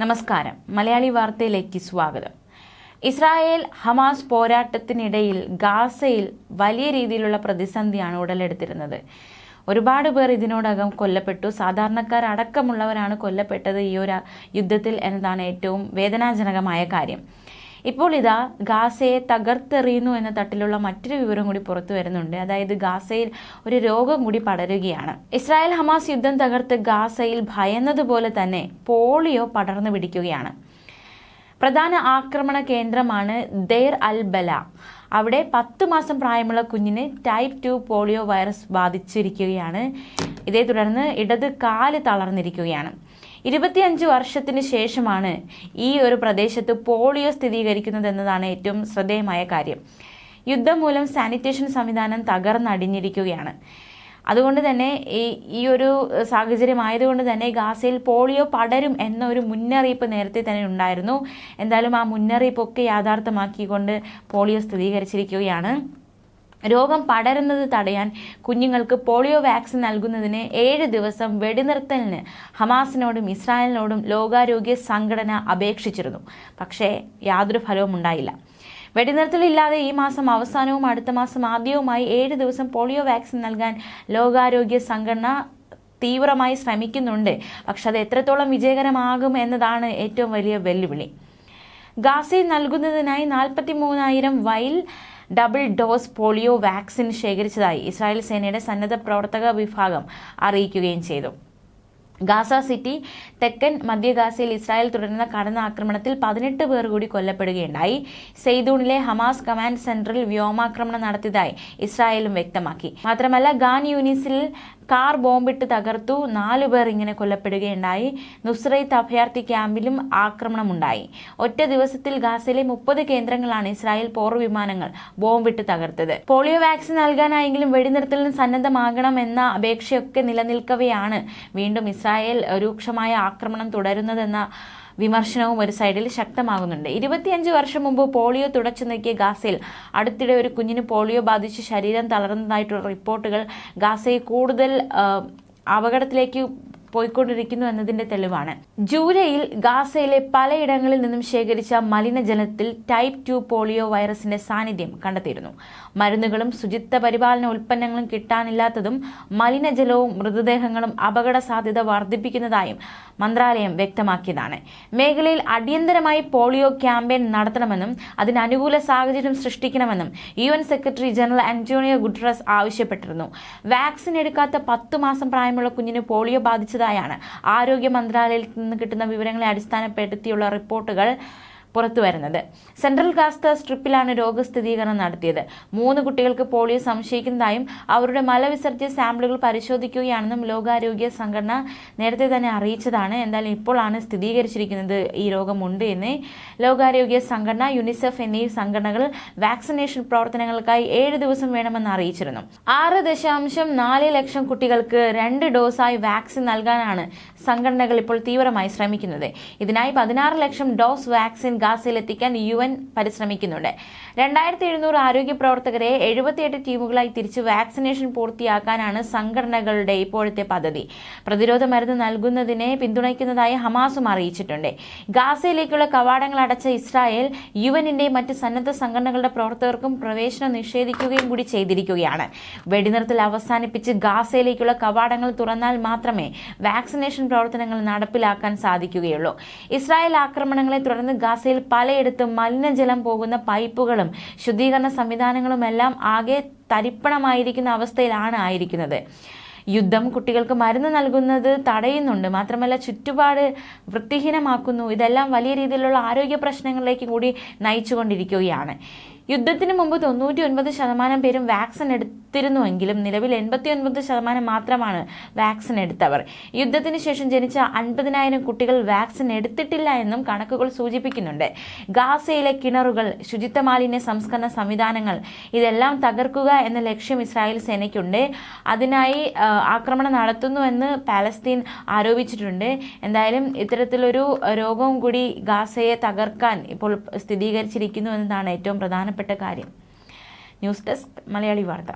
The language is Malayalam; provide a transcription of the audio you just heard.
നമസ്കാരം. മലയാളി വാർത്തയിലേക്ക് സ്വാഗതം. ഇസ്രായേൽ ഹമാസ് പോരാട്ടത്തിനിടയിൽ ഗാസയിൽ വലിയ രീതിയിലുള്ള പ്രതിസന്ധിയാണ് ഉടലെടുത്തിരുന്നത്. ഒരുപാട് പേർ ഇതിനോടകം കൊല്ലപ്പെട്ടു. സാധാരണക്കാർ അടക്കമുള്ളവരാണ് കൊല്ലപ്പെട്ടത് ഈ ഒരു യുദ്ധത്തിൽ എന്നതാണ് ഏറ്റവും വേദനാജനകമായ കാര്യം. ഇപ്പോൾ ഇതാ ഗാസയെ തകർത്തെറിയുന്നു എന്ന തട്ടിലുള്ള മറ്റൊരു വിവരം കൂടി പുറത്തു വരുന്നുണ്ട്. അതായത് ഗാസയിൽ ഒരു രോഗം കൂടി പടരുകയാണ്. ഇസ്രായേൽ ഹമാസ് യുദ്ധം തകർത്ത് ഗാസയിൽ ഭയന്നതുപോലെ തന്നെ പോളിയോ പടർന്നു പിടിക്കുകയാണ്. പ്രധാന ആക്രമണ കേന്ദ്രമാണ് ദേർ അൽ ബല. അവിടെ പത്ത് മാസം പ്രായമുള്ള കുഞ്ഞിന് ടൈപ്പ് ടു പോളിയോ വൈറസ് ബാധിച്ചിരിക്കുകയാണ്. ഇതേ തുടർന്ന് ഇടത് കാൽ തളർന്നിരിക്കുകയാണ്. ഇരുപത്തിയഞ്ച് വർഷത്തിന് ശേഷമാണ് ഈ ഒരു പ്രദേശത്ത് പോളിയോ സ്ഥിരീകരിക്കുന്നത് എന്നതാണ് ഏറ്റവും ശ്രദ്ധേയമായ കാര്യം. യുദ്ധം മൂലം സാനിറ്റേഷൻ സംവിധാനം തകർന്നടിഞ്ഞിരിക്കുകയാണ്. അതുകൊണ്ട് തന്നെ ഈ ഈ ഒരു സാഹചര്യം ആയതുകൊണ്ട് തന്നെ ഗാസയിൽ പോളിയോ പടരും എന്നൊരു മുന്നറിയിപ്പ് നേരത്തെ തന്നെ ഉണ്ടായിരുന്നു. എന്തായാലും ആ മുന്നറിയിപ്പൊക്കെ യാഥാർത്ഥ്യമാക്കിക്കൊണ്ട് പോളിയോ സ്ഥിരീകരിച്ചിരിക്കുകയാണ്. രോഗം പടരുന്നത് തടയാൻ കുഞ്ഞുങ്ങൾക്ക് പോളിയോ വാക്സിൻ നൽകുന്നതിന് ഏഴ് ദിവസം വെടിനിർത്തലിന് ഹമാസിനോടും ഇസ്രായേലിനോടും ലോകാരോഗ്യ സംഘടന അപേക്ഷിച്ചിരുന്നു. പക്ഷേ യാതൊരു ഫലവും ഉണ്ടായില്ല. വെടിനിർത്തലില്ലാതെ ഈ മാസം അവസാനവും അടുത്ത മാസം ആദ്യവുമായി ഏഴ് ദിവസം പോളിയോ വാക്സിൻ നൽകാൻ ലോകാരോഗ്യ സംഘടന തീവ്രമായി ശ്രമിക്കുന്നുണ്ട്. പക്ഷെ അത് എത്രത്തോളം വിജയകരമാകും എന്നതാണ് ഏറ്റവും വലിയ വെല്ലുവിളി. ഗാസയിൽ നൽകുന്നതിനായി നാൽപ്പത്തി മൂന്നായിരം vial double dose polio vaccine ശേഖരിച്ചതായി Israel സേനയുടെ സന്നദ്ധ പ്രവർത്തക വിഭാഗം അറിയിക്കുകയും ചെയ്തു. ഗാസ സിറ്റി തെക്കൻ മധ്യ ഗാസയിൽ ഇസ്രായേൽ തുടരുന്ന കടന്നാക്രമണത്തിൽ പതിനെട്ട് പേർ കൂടി കൊല്ലപ്പെടുകയുണ്ടായി. സെയ്ദൂണിലെ ഹമാസ് കമാൻഡ് സെന്ററിൽ വ്യോമാക്രമണം നടത്തിയതായി ഇസ്രായേലും വ്യക്തമാക്കി. മാത്രമല്ല ഗാൻ യൂനിസിൽ കാർ ബോംബിട്ട് തകർത്തു. നാലു പേർ ഇങ്ങനെ കൊല്ലപ്പെടുകയുണ്ടായി. നുസ്രൈത്ത് അഭയാർത്ഥി ക്യാമ്പിലും ആക്രമണമുണ്ടായി. ഒറ്റ ദിവസത്തിൽ ഗാസയിലെ മുപ്പത് കേന്ദ്രങ്ങളാണ് ഇസ്രായേൽ പോർ വിമാനങ്ങൾ ബോംബിട്ട് തകർത്തത്. പോളിയോ വാക്സിൻ നൽകാനായെങ്കിലും വെടിനിർത്തലിന് സന്നദ്ധമാകണം എന്ന അപേക്ഷയൊക്കെ നിലനിൽക്കവെയാണ് വീണ്ടും ഇസ്രായേൽ രൂക്ഷമായ ആക്രമണം തുടരുന്നതെന്ന വിമർശനവും ഒരു സൈഡിൽ ശക്തമാകുന്നുണ്ട്. ഇരുപത്തിയഞ്ച് വർഷം മുമ്പ് പോളിയോ തുടച്ചു നീക്കിയ ഗാസയിൽ അടുത്തിടെ ഒരു കുഞ്ഞിന് പോളിയോ ബാധിച്ച് ശരീരം തളർന്നതായിട്ടുള്ള റിപ്പോർട്ടുകൾ ഗാസയെ കൂടുതൽ അപകടത്തിലേക്ക് പോയിക്കൊണ്ടിരിക്കുന്നു എന്നതിന്റെ തെളിവാണ്. ജൂലൈയിൽ ഗാസയിലെ പലയിടങ്ങളിൽ നിന്നും ശേഖരിച്ച മലിനജലത്തിൽ ടൈപ്പ് ടു പോളിയോ വൈറസിന്റെ സാന്നിധ്യം കണ്ടെത്തിയിരുന്നു. മരുന്നുകളും ശുചിത്വ പരിപാലന ഉൽപ്പന്നങ്ങളും കിട്ടാനില്ലാത്തതും മലിനജലവും മൃതദേഹങ്ങളും അപകട സാധ്യത വർദ്ധിപ്പിക്കുന്നതായും മന്ത്രാലയം വ്യക്തമാക്കിയതാണ്. മേഖലയിൽ അടിയന്തരമായി പോളിയോ ക്യാമ്പയിൻ നടത്തണമെന്നും അതിന് അനുകൂല സാഹചര്യം സൃഷ്ടിക്കണമെന്നും U N secretary general Antonio Guterres ആവശ്യപ്പെട്ടിരുന്നു. വാക്സിൻ എടുക്കാത്ത പത്തു മാസം പ്രായമുള്ള കുഞ്ഞിന് പോളിയോ ബാധിച്ചത് ബാധിച്ചതായാണ് ആരോഗ്യ മന്ത്രാലയത്തിൽ നിന്ന് കിട്ടുന്ന വിവരങ്ങളെ അടിസ്ഥാനപ്പെടുത്തിയുള്ള റിപ്പോർട്ടുകൾ പുറത്തു വരുന്നത്. സെൻട്രൽ കാസ്ത സ്ട്രിപ്പിലാണ് രോഗസ്ഥിരീകരണം നടത്തിയത്. മൂന്ന് കുട്ടികൾക്ക് പോളിയോ സംശയിക്കുന്നതായും അവരുടെ മലവിസർജ്യ സാമ്പിളുകൾ പരിശോധിക്കുകയാണെന്നും ലോകാരോഗ്യ സംഘടന നേരത്തെ തന്നെ അറിയിച്ചതാണ്. എന്തായാലും ഇപ്പോഴാണ് സ്ഥിരീകരിച്ചിരിക്കുന്നത് ഈ രോഗമുണ്ട് എന്ന് ലോകാരോഗ്യ സംഘടന യുനിസെഫ് എന്നീ സംഘടനകൾ വാക്സിനേഷൻ പ്രവർത്തനങ്ങൾക്കായി ഏഴ് ദിവസം വേണമെന്ന് അറിയിച്ചിരുന്നു. ആറ് ദശാംശം നാല് ലക്ഷം കുട്ടികൾക്ക് രണ്ട് ഡോസായി വാക്സിൻ നൽകാനാണ് സംഘടനകൾ ഇപ്പോൾ തീവ്രമായി ശ്രമിക്കുന്നത്. ഇതിനായി പതിനാറ് ലക്ഷം ഡോസ് വാക്സിൻ ഗാസയിലെത്തിക്കാൻ യു എൻ പരിശ്രമിക്കുന്നുണ്ട്. രണ്ടായിരത്തി എഴുന്നൂറ് ആരോഗ്യ പ്രവർത്തകരെ എഴുപത്തിയെട്ട് ടീമുകളായി തിരിച്ച് വാക്സിനേഷൻ പൂർത്തിയാക്കാനാണ് സംഘടനകളുടെ ഇപ്പോഴത്തെ പദ്ധതി. പ്രതിരോധ മരുന്ന് നൽകുന്നതിനെ പിന്തുണയ്ക്കുന്നതായി ഹമാസും അറിയിച്ചിട്ടുണ്ട്. ഗാസയിലേക്കുള്ള കവാടങ്ങൾ അടച്ച ഇസ്രായേൽ യു എന്നിന്റെ മറ്റ് സന്നദ്ധ സംഘടനകളുടെ പ്രവർത്തകർക്കും പ്രവേശനം നിഷേധിക്കുകയും കൂടി ചെയ്തിരിക്കുകയാണ്. വെടിനിർത്തൽ അവസാനിപ്പിച്ച് ഗാസയിലേക്കുള്ള കവാടങ്ങൾ തുറന്നാൽ മാത്രമേ വാക്സിനേഷൻ പ്രവർത്തനങ്ങൾ നടപ്പിലാക്കാൻ സാധിക്കുകയുള്ളൂ. ഇസ്രായേൽ ആക്രമണങ്ങളെ തുടർന്ന് ഗാസയിൽ പലയിടത്തും മലിനജലം പോകുന്ന പൈപ്പുകളും ശുദ്ധീകരണ സംവിധാനങ്ങളുമെല്ലാം ആകെ തരിപ്പണമായിരിക്കുന്ന അവസ്ഥയിലാണ് ആയിരിക്കുന്നത്. യുദ്ധം കുട്ടികൾക്ക് മരുന്ന് നൽകുന്നത് തടയുന്നുണ്ട്. മാത്രമല്ല ചുറ്റുപാട് വൃത്തിഹീനമാക്കുന്നു. ഇതെല്ലാം വലിയ രീതിയിലുള്ള ആരോഗ്യ പ്രശ്നങ്ങളിലേക്ക് കൂടി നയിച്ചുകൊണ്ടിരിക്കുകയാണ്. യുദ്ധത്തിന് മുമ്പ് തൊണ്ണൂറ്റി ഒൻപത് ശതമാനം പേരും വാക്സിൻ എടുത്തിരുന്നുവെങ്കിലും നിലവിൽ എൺപത്തി ഒൻപത് ശതമാനം മാത്രമാണ് വാക്സിൻ എടുത്തവർ. യുദ്ധത്തിന് ശേഷം ജനിച്ച അൻപതിനായിരം കുട്ടികൾ വാക്സിൻ എടുത്തിട്ടില്ല എന്നും കണക്കുകൾ സൂചിപ്പിക്കുന്നുണ്ട്. ഗാസയിലെ കിണറുകൾ ശുചിത്വ മാലിന്യ സംസ്കരണ സംവിധാനങ്ങൾ ഇതെല്ലാം തകർക്കുക എന്ന ലക്ഷ്യം ഇസ്രായേൽ സേനയ്ക്കുണ്ട്. അതിനായി ആക്രമണം നടത്തുന്നുവെന്ന് പാലസ്തീൻ ആരോപിച്ചിട്ടുണ്ട്. എന്തായാലും ഇത്തരത്തിലൊരു രോഗവും കൂടി ഗാസയെ തകർക്കാൻ ഇപ്പോൾ സ്ഥിരീകരിച്ചിരിക്കുന്നു എന്നതാണ് ഏറ്റവും പ്രധാനപ്പെട്ട കാര്യം. ന്യൂസ് ഡെസ്ക് മലയാളി വാർത്ത.